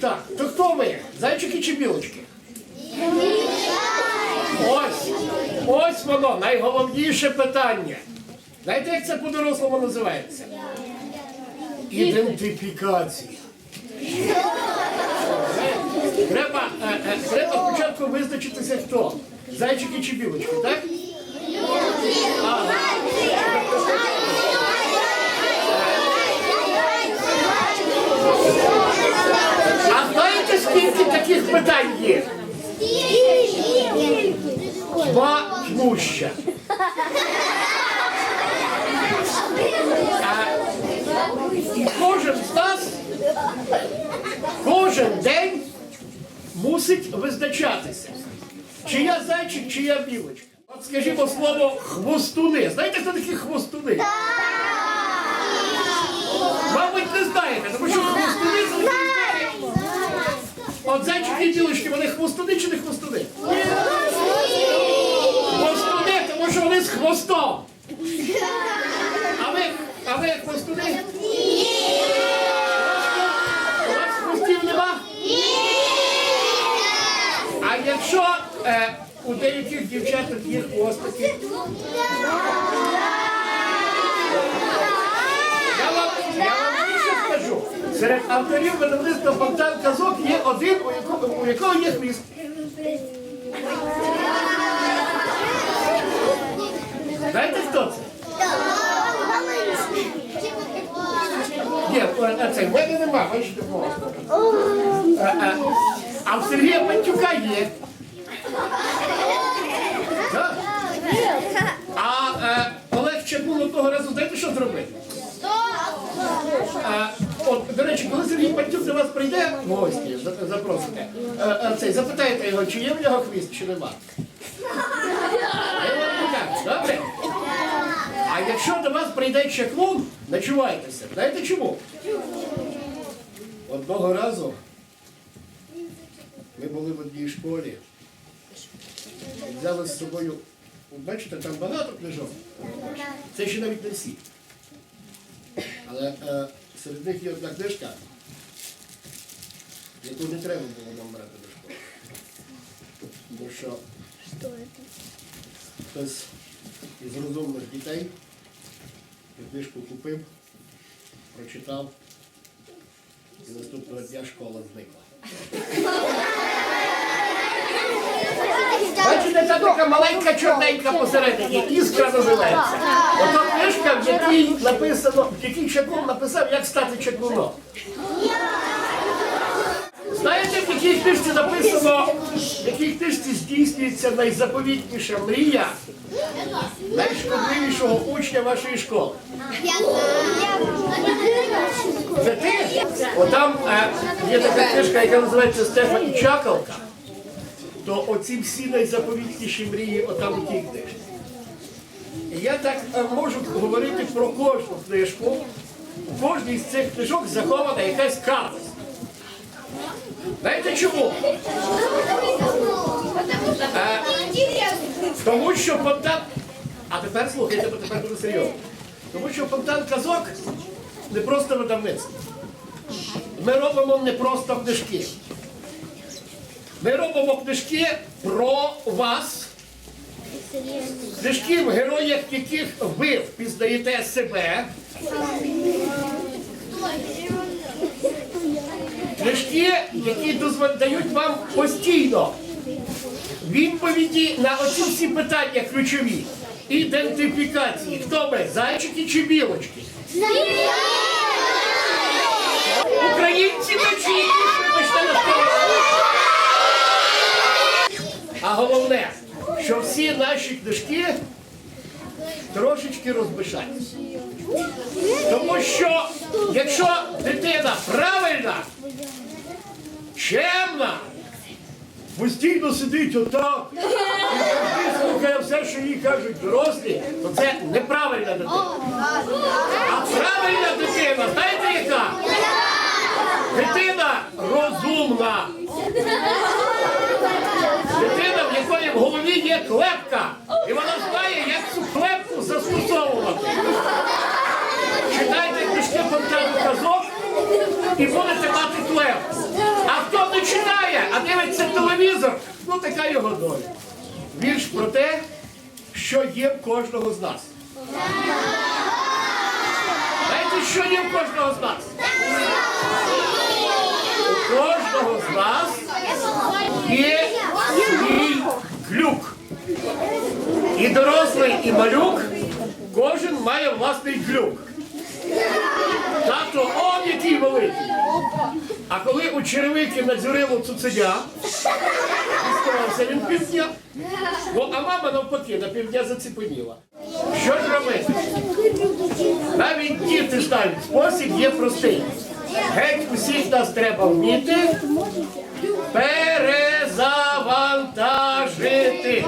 Так, то хто ви? Зайчики чи білочки? Ось, ось воно, найголовніше питання. Знаєте, як це по-дорослому називається? Ідентифікація. Треба, е, е, треба спочатку визначитися хто. Зайчики чи білочки, так? А знаєте, скільки таких питань є? Два тьмуща. А, і кожен з нас кожен день мусить визначатися, чи я зайчик, чи я білочка. От скажімо слово хвостуни. Знаєте, хто такі хвостуни? Мабуть, не знаєте, тому що хвостуни це такі. От зайчики і білочки, вони хвостуни чи не? Хвостуни, хвостом. А ви, а ви хвостуни? У вас хвостів нема? А якщо е, у деяких дівчаток є хвостики, я вам, я вам більше скажу. Серед авторів видавництва Богдан Казок є один, у якого, у якого є хвіст. Знаєте, хто це? Ні, а це в мене нема, бачите. А, а, в Сергія Пантюка є. Так? А е, Олег Чекун того разу знаєте, що зробив? А, от, до речі, коли Сергій Пантюк до вас прийде в гості, запросите, е, е, цей, запитайте його, чи є в нього хвіст, чи нема. Я вам покажу, добре? А якщо до вас прийде чеклун, ночувайтеся. Знаєте чому? Одного разу ми були в одній школі. Взяли з собою, бачите, там багато книжок. Це ще навіть не всі. Але е, серед них є одна книжка, яку не треба було нам брати до школи. Тому що хтось із розумних дітей книжку купив, прочитав, і наступного дня школа зникла. Бачите, це така маленька чорненька посередині, іскра називається. Ото книжка, в якій написано, в якій Чаклун написав, як стати чаклуном. Знаєте, в якій книжці написано, в якій книжці здійснюється найзаповітніша мрія найшкодливішого учня вашої школи? Це ти? Отам е, є така книжка, яка називається Стефан Чакалка. То оці всі найзаповітніші мрії отам у тій книжці. Я так е, можу говорити про кожну книжку. У кожній з цих книжок захована якась картка. Знаєте чому? Е, тому що Фонтан... А тепер слухайте, бо тепер дуже серйозно. Тому що Фонтан Казок не просто видавництво. Ми робимо не просто книжки. Ми робимо книжки про вас, книжки, в героях яких ви впізнаєте себе. Книжки, які дають вам постійно відповіді на оці всі питання ключові. Ідентифікації. Хто ми? Зайчики чи білочки? Українці на. А головне, що всі наші книжки трошечки розбишаються. Тому що якщо дитина правильна, чемна, постійно сидить отак слухає все, що їй кажуть дорослі, то це неправильна дитина. А правильна дитина, знаєте яка? Дитина розумна. Дитина, в якої в голові є клепка. І вона знає, як цю клепку застосовувати. Читайте книжки Фонтану казок і будете мати клепку. А хто не читає, а дивиться телевізор, ну така його доля. Вірш про те, що є в кожного з нас. Знаєте, що є в кожного з нас? У кожного з нас є свій глюк. І дорослий, і малюк, кожен має власний глюк. Тато, он який великий. А коли у черевики надзюрило цуценя, діставався він півдня, а мама навпаки на півдня заціпеніла. Що ж робити? Навіть діти знають, спосіб є простий. Геть усіх нас треба вміти перезавантажити.